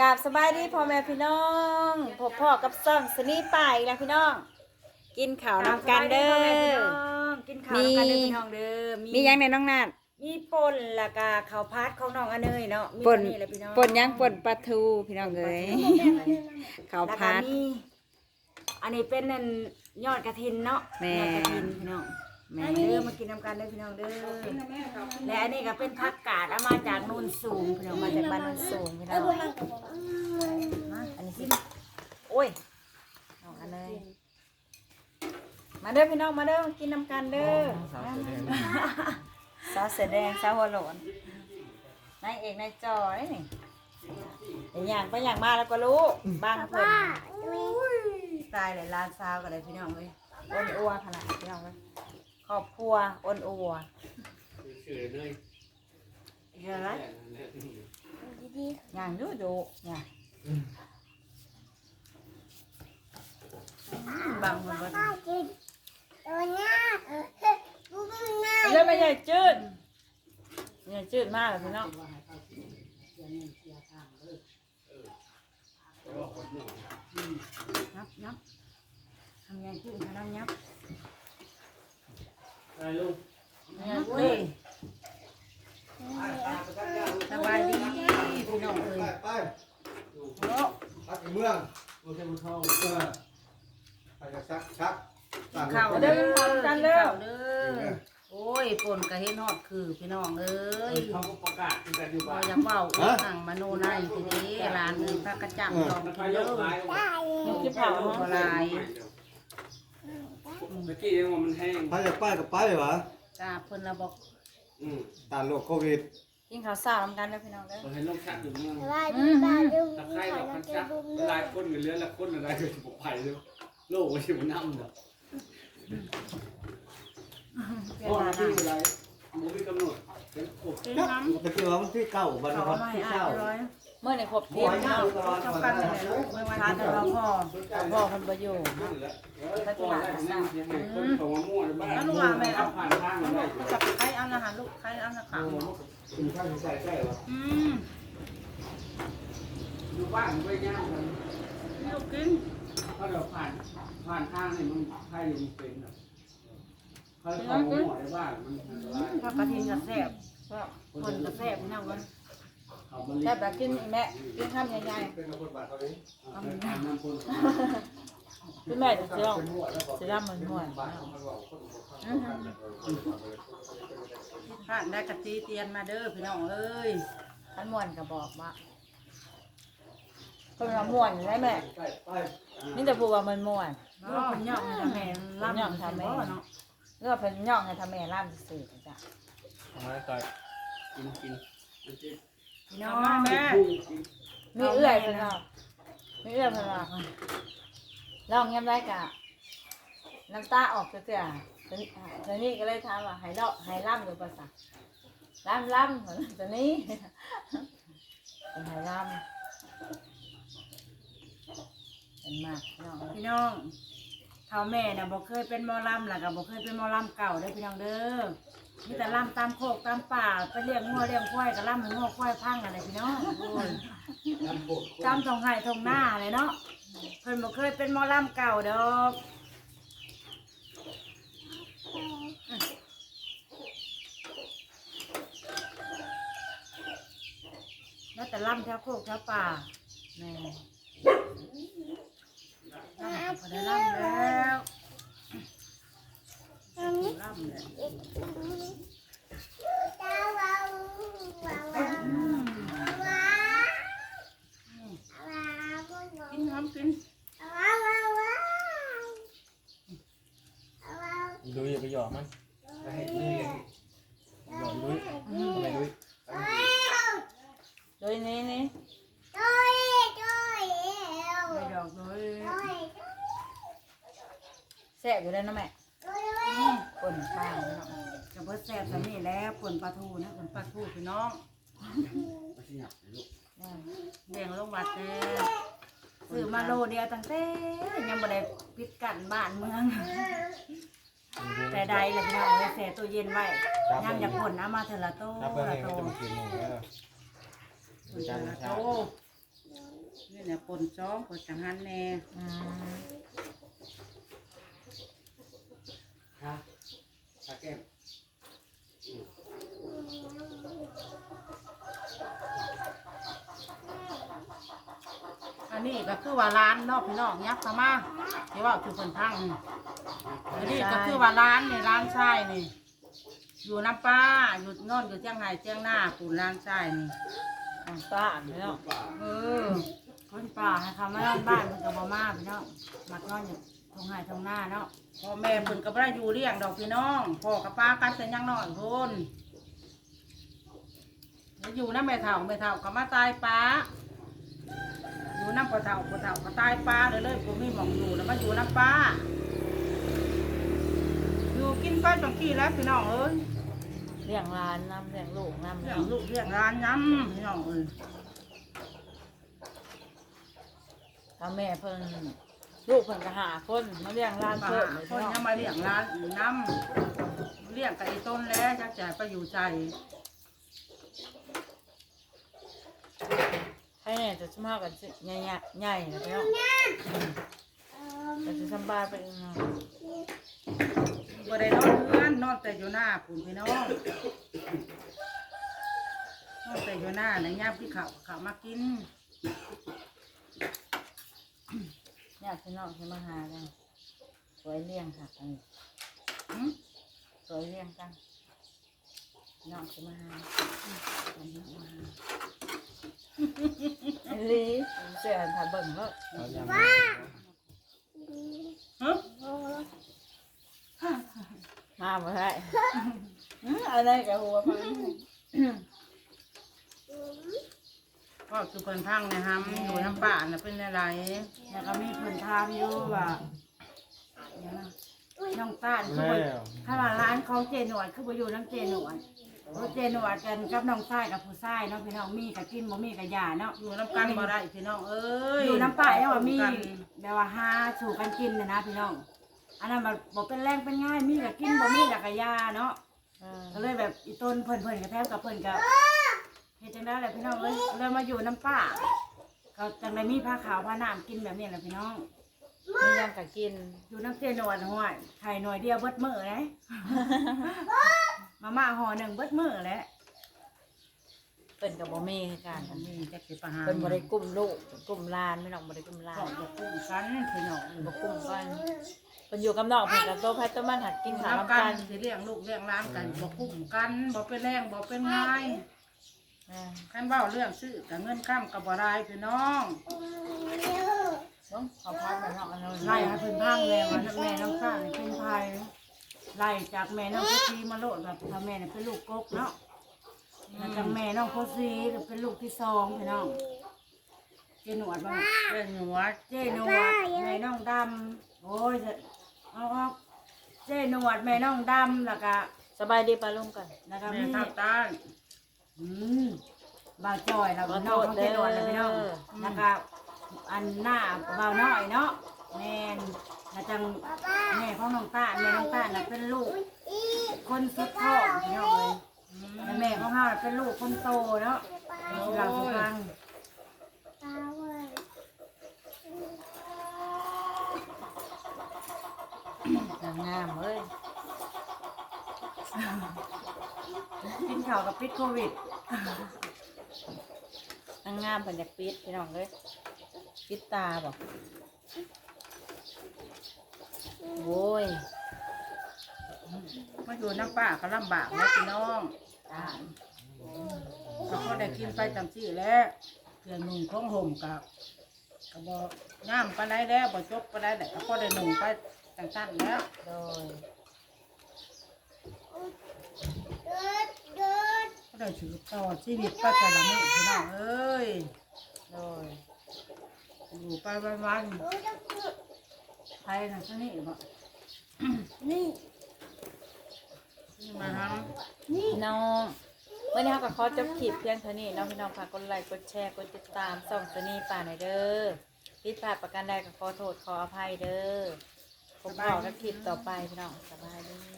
กราบสบายดีพ่อแม่พี่น้องพบพ่อกับซ่องสนีป่ายแล้วพี่น้อง กินข้าวนำกันเด้อ กินข้าวนำกันเด้อพี่น้องเด้อมีหยังในน้องนาดมีป่นแล้วก็ข้าวผัดของน้องอเนยเนาะมีป่นอัแหละพี่น้องป่นหยังป่นปลาทูพี่น้องเอ้ยข้าวแล้วก็ผัดมีอันนี้เป็นนั่นยอดกระถินเนาะแม่ยอดกระถินพี่น้อง แม่เด้อมากินนำกันเด้อพี่น้องเด้อและอันนี้ก็เป็นผักกาดเอามาจากโนูนสูงพี่น้องมามาจาจากกบ้าบ้านนโนโนูนนสูสูงงพี่น้องอันนี้สิโอ้ยน้องอันเลยมาเด้อพี่น้องมาเด้อกินน้ำกันเด้อสาวเสือแดงสาวหัวโหลนนายเอกนายจอได้นี่เดี๋ยวอย่างไปอย่างมาแล้วก็รู้บางคนตายเลยลานซาวกันเลยพี่น้องเอ้ยอ้นอัวขนาดพี่น้องเลย ครอบครัวอ้นอัวชื่อเลยเยอะไรอย่างดูดูเนี่ยบางคนก็เล่นไม่ใหญ่จืดใหญ่จืดมากเลยพี่น้องยับยับทำยังขึ้นทำยับ อะไรลูกใหญ่เฮ้จืยดสบายดีพี่น้องเอ้ยไปโอ้พักในเมืองลูกแค่บุญทองเออไปจะชักชักกินข้าวเด้อกินข้าวเด้อโอ้ยปนกระเฮ็ดฮอดคือพี่น้องเอ้ยเขาก็ประกาศที่กันอยู่บ่บ้านอยากเว้าอีกสั่งมโนในทีนี้ร้านเอ้ยพระกระจังลองมันกิไปนยเด้กอไม้ยกที่เผาบ่หลาย เมื่อกี้ยังว่ามันแห้ง ไปจะไปกับไปวะจ้าเพิ่นละบอกอืมตานโรคโควิดกินข้าวสาวทำกันเลยพี่น้องเด้อเราเห็นลูกชักอยู่เมืองอืมตะไคร้ดอกพันชักหลายคนกันเรือละคนอะไรก็จะบอกไผ่เลยโลกว่าชิมันน้ำเนาะเพิ่พ่อนละที่นะอะไรมันมีกำหนดเป็นครบกินจักน้ำไปเจอวันที่เก้าวันเขาวันไม่ที่อ่าเก้านร้อย เมื่อในครบเที่ยงพี่น้องชอบกันเลยไม่ว่าทานแต่เราพ่อพ่อคนประโยชน์นั่นแหละพ่อได้นั่งยังไงคนของมะม่วงในบ้านผ่านทางมาได้จับใครเอาอาหารลูกใครเอาอาหารถึงข้างใส่ใกล้วะอืมอยู่บ้านไม่ยากเลยลูกกินเพราะเราผ่านผ่านทางนี่มันใครยังเป็นอะเขาของมะม่วงในบ้านมันอันตรายผักกระเทียมกระแซบก็คนกระแซบนี่นะวันเขามาเลี้ แซ่ยบแบบกินอีแม่กินข้าวใหญ่เป็นคนบาดเขานี้งน้ำคนๆพี่แม่จะเจียวจะร่ำมันห่วยบาดเขาบอกคนบอกเขาผ่านได้กะตีเตียนมาเด้อพี่น้องเอ้ยท่านม่วนก็บอกว่าคนมาม่วนอยู่ได้แม่ไปไปนี่จะพูดว่ามันม่วนเนาะคนย่องให้ทำแม่ล่ำย่องทำแม่เนาะเลือกเป็นย่องให้ทำแม่ร่ำสื่อๆจ้ะมาก่อนกินกินพี่ น้องแม่มีเอื้อยเพิ่นเนาะมีเอื้อยเพิ่นว่าลองยามได้กะน้ำตาออกเสียๆทีนี้ทีนี้ก็เลยถามว่าให้เลาะให้ล่ำหรือภาษาล่ำล่ำเหมือนตอนนี้เป็นให้ล่ำเป็นมากเนาะพี่น้องเท่าแม่น่ะบ่เคยเป็นหมอลำแล้วก็บ่เคยเป็นหมอลำเก่าเด้อพี่น้องเด้อ มีแต่ล่ำตามโคกตามป่าไปเลี้ยงงัวเลี้ยงควายก็ล่ำให้งัวควายพังอะไรพี่น้องโอ้ยจำทองไห้ทองหน้าเลยเนาะเพิ่นบ่เคยเป็นหมอล่ำเก่าดอกแล้วแต่ล่ำแถวโคกแถวป่าแม่ลำก็ได้ลำแล้วลำแล้วกินน้ำกิน ดูอย่าไปหยอกมันหยอกดุ้ยทำไมดุ้ยโดยนี้นี่ไม่ดอกเลยแซ่บอยู่แล้วนะแม่คนป้าเนาะกระเบิดแซ่บสำนี่แหล้วผลปลาทูนะผลปลาทูพี่น้องอืมเลี้ยงลงวัดแน่ซื้อมาโลเดียวตั้งแต่ยังบ่ได้ปิดกันบ้านเมือง แต่ใดละพี่น้องเลยแช่ตู้เย็นไว้ย่างจะผลเอามาเถอะละโตถ้าเพื่อนละเองโตก็จะมากินหมูแล้วเถอะละโตเนี่ยปนจ้องปนจังหันแน่อืมฮะตาแก้ม อันนี้ก็คือว่าร้านเนอกพี่น้องยักษ์เข้ามาที่ว่าคือคนพังอันนี้ก็คือว่าร้านนี่ร้านชายนี่ อยู่น้ำป้าอยู่นอนอยู่เจียงไห้เจียงหน้าปูนร้านชายนี่อ่างตาอันนี้เนาะป่าเออคนป่าให้เขามานอนบ้านเพิ่นก็บ่มาพี่น้องมักนอนอยู่ทงไห้ทงหน้าเนาะพ่อแม่เพิ่นก็บ่ได้อยู่เลี้ยงดอกพี่น้องพ่อกับป้ากันแต่ยังน้อยพุ่นแล้วอยู่น้ำแม่เฒ่าแม่เฒ่าก็มาตายป้า อยู่น้ำพ่อเฒ่าพ่อเฒ่าก็ตายป้าเลยเลยผมมีหมองอยู่แล้วมาอยู่น้ำป้าอยู่กินไปบางทีแล้วพี่น้องเอ้ยเลี้ยงร้านน้ำเลี้ยงลูกน้ำเลี้ยเนาะงลูกเลี้ยงร้านย้ำพี่น้องเอ้ยถ้าแม่เพิ่นลูกเพิ่นก็หาคนมาเลี้ยงร้านมาเพิ่หานเลยคนเนาะยังมาเลี้ยงร้านน้ำเลี้ยงไก่ต้นแล้วจักจ่ายไปอยู่ใจ ให้แน่ จะสมากันสิใหญ่ๆใหญ่นะพี่น้องแต่จะสบายไปเองเนาะบ่ได้นอนเพื่อนนอนแต่อยู่หน้าปุ่นพี่น้องนอนแต่อยู่หน้าในย่ามที่เขาเขามากินอยากพี่น้องจะมาหากันสวยเลี้ยงค่ะอันนี้หึสวยเลี้ยงกันน้องจะมาหาอันนี้มาหา อันนี้เสียถ่ายเบิ่งแล้วเอายำหึมาบ่ได้อื้ออะไรกับหัวพันก็คือเพิ่นพังนะฮะอยู่น้ำป่าน่ะเป็นอะไรแล้วก็มีเพิ่นทามอยู่ว่าอย่างนั้นน้องต้านคือแม่บ่ถ้าว่าร้านของเจหนวดคือไปอยู่น้ำเจหนวด เพราะเจหนวดกันกับน้องชายกับผู้ชายเนาะพี่น้องมีกับกินบ่มีกับยาเนาะอยู่น้ำกันบ่ได้พี่น้องเอ้ยอยู่น้ำป่าเนี่ยว่ามีแบบว่าหาสู่กันกินนะนะพี่น้องอันนั้นมันบ่เป็นแรงเป็นง่ายมีกับกินบ่มีกับกับยาเนาะเออก็เลยแบบอีต้นเพิ่นเพิ่นกับแทบกับเพิ่นกับเฮ็ดจังได๋แหละพี่น้องเอ้ยเลยมาอยู่น้ำป่าเขาจังได้มีผ้าขาวผ้าน้ำกินแบบนี้แหละพี่น้องมียังกับกินอยู่น้ำเจหนวดห้วยไข่หน่อยเดียวเบิดมื้อเลย มาม่าห่อหนึ่งเบิดมื้อแหล้วเป็นกับบ่มีคือกันอันนี้จะคือปัญหาเป็นบ่ได้กลุ่มลูกกลุ่มหลานไม่น้องบ่ได้กลุ่มหลาขอนงจะคุ้มกันพี่น้องบ่กลุ่มกันเป็นอยู่กับน้องเพิ่นกับโตแพทย์โตมันหัดกินข้าวรับนำกักันนสิเลี้ยงลูกเลี้ยงหล้านกันบ่คุ้มกันบ่เป็นแรงบ่เป็นง่ายเออคันเว้าเรื่องซื้อกับเงินค้ำกับบ่ได้พี่น้องน้องขอพักไปน้องอันนั้นไล่ให้เพิ่นพังแม่ว่าแม่น้องสร้างนี่เป็นภัย ไล่จากแม่น้องโคซีมาโลดแบบถ้าแม่น่ะเป็นลูกกกเนาะแล้วจากแม่น้องโคซีเป็นลูกที่สองพี่น้องเจหนวดบ่เจหนวดเจหนวดแม่น้องดำโอ้ยเอาออกเจหนวดแม่น้องดำแล้วก็สบายดีปะลุงกันแล้วก็มีทับต้านอืมบ่าวจอยแล้วก็น้องเขาเจหนวดแล้วพี่น้องแล้วก็อันหน้าบ่าวน้อยเนาะแม่น แล้วจังแม่ของน้องต้าแม่น้องต้าน่ะเป็นลูก คนสุดท้องพี่น้องเลยแล้วแม่ของเฮาน่ะเป็นลูกคนโตเนาะเราสุฟังงามเอ้ยกินข้าวกับพิษโควิดนางงามเพิ่นอยากปิดพี่น้องเอ้ยปิดตาบ่ โว้ยมาอยู่น้ำป่าก็ลำบากนะพี่น้องเขาก็ได้กินไปจำที่แล้วเพื่อนนุ่งของห่มกับก็บอกย่ามไปได้แล้วบ่จบไปได้แต่ก็ได้นุ่งไปต่างๆแล้วโดยก็ได้ถือต่อชีวิตไปแต่ละมื้อพี่น้องเอ้ยโดยอยู่ไปวันๆ ใครน่ะซะนี่บ่ นี่มาทำพี่น้องวันนี้เรากับเขอจบคลิปเพียงเท่านี้น้องพี่น้องฝากกดไลค์กดแชร์กดติดตามส่องตัวนี้ป่าหน่อยเด้อพิดพลาดประการใดก็ขอโทษขออภัยเด้อผมบอกในคลิปต่อไปพี่น้องสบายดี